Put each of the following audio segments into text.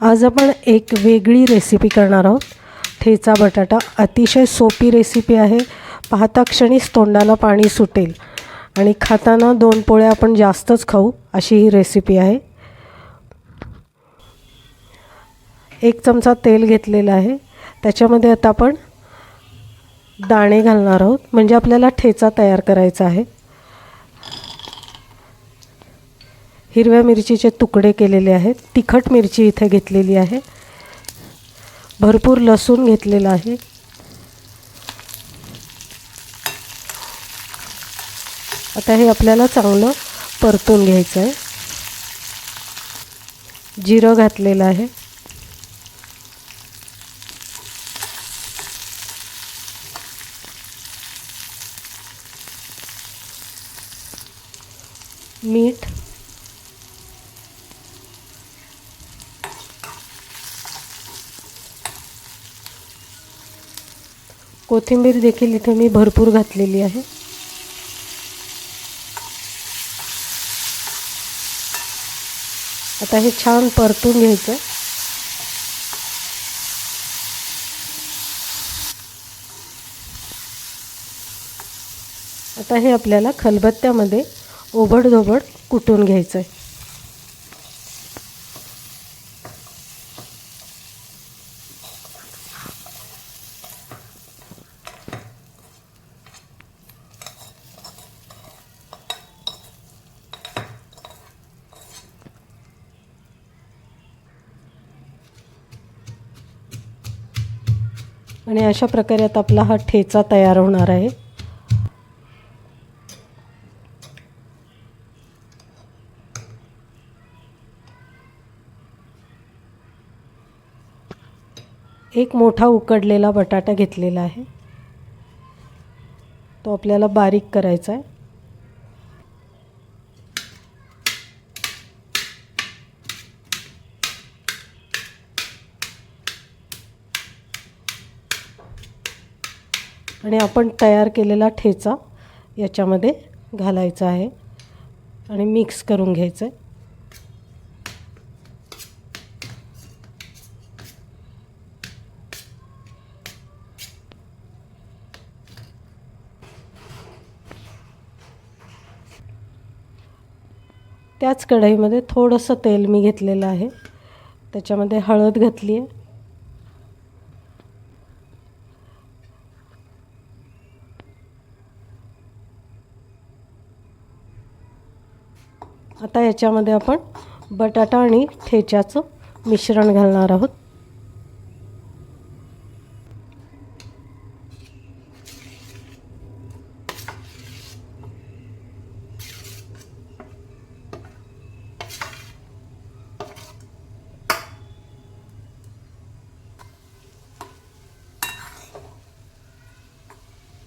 आज आपण एक वेगळी रेसिपी करणार आहोत. ठेचा बटाटा अतिशय सोपी रेसिपी आहे. पाहता क्षणीच तोंडाला पाणी सुटेल. आणि खाताना दोन पोळ्या आपण जास्तच खाऊ अशी ही रेसिपी आहे. एक चमचा तेल घेतलेलं आहे. त्याच्यामध्ये आता आपण दाणे घालणार आहोत. म्हणजे आपल्याला ठेचा तयार करायचा आहे. हिरव्या मिरचीचे तुकडे केलेले आहेत. तिखट मिरची इथे घेतलेली आहे. भरपूर लसूण घेतलेला आहे. आता हे आपल्याला चांगलं परतून घ्यायचं आहे. जिरं घातलेलं आहे. मीठ. कोथिंबीर देखील इथे मी भरपूर घातलेली आहे. आता हे छान परतून घ्यायचं. आता हे आपल्याला खलबत्त्यामध्ये ओबडधोबड कुटून घ्यायचं आहे आणि अशा प्रकारे आता आपला हा ठेचा तयार होणार आहे. एक मोठा उकडलेला बटाटा घेतलेला आहे. तो आपल्याला बारीक करायचा आहे. आणि आपण तयार केलेला ठेचा याच्यामध्ये घालायचा आहे. आणि मिक्स करून घ्यायचं आहे त्याच कढईमध्ये थोडंसं तेल मी घेतलेलं आहे. त्याच्यामध्ये हळद घातली आहे आता याच्यामध्ये आपण बटाटा आणि ठेच्याचं मिश्रण घालणार आहोत.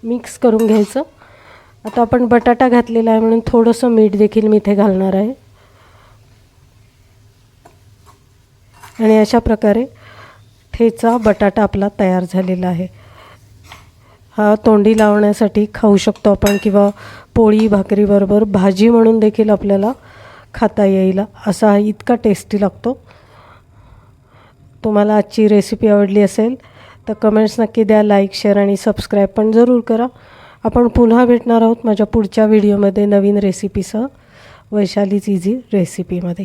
मिक्स करून घ्यायचं. आता आपण बटाटा घातलेला आहे म्हणून थोडंसं मीठ देखील मी इथे घालणार आहे. आणि अशा प्रकारे ठेचा बटाटा आपला तयार झालेला आहे. हा तोंडी लावण्यासाठी खाऊ शकतो आपण किंवा पोळी भाकरीबरोबर भाजी म्हणून देखील आपल्याला खाता येईल. असा इतका टेस्टी लागतो. तुम्हाला आजची रेसिपी आवडली असेल तर कमेंट्स नक्की द्या लाईक शेअर आणि सबस्क्राईब पण जरूर करा. आपण पुन्हा भेटणार आहोत माझ्या पुढच्या व्हिडिओमध्ये नवीन रेसिपीसह वैशालीच इझी रेसिपीमध्ये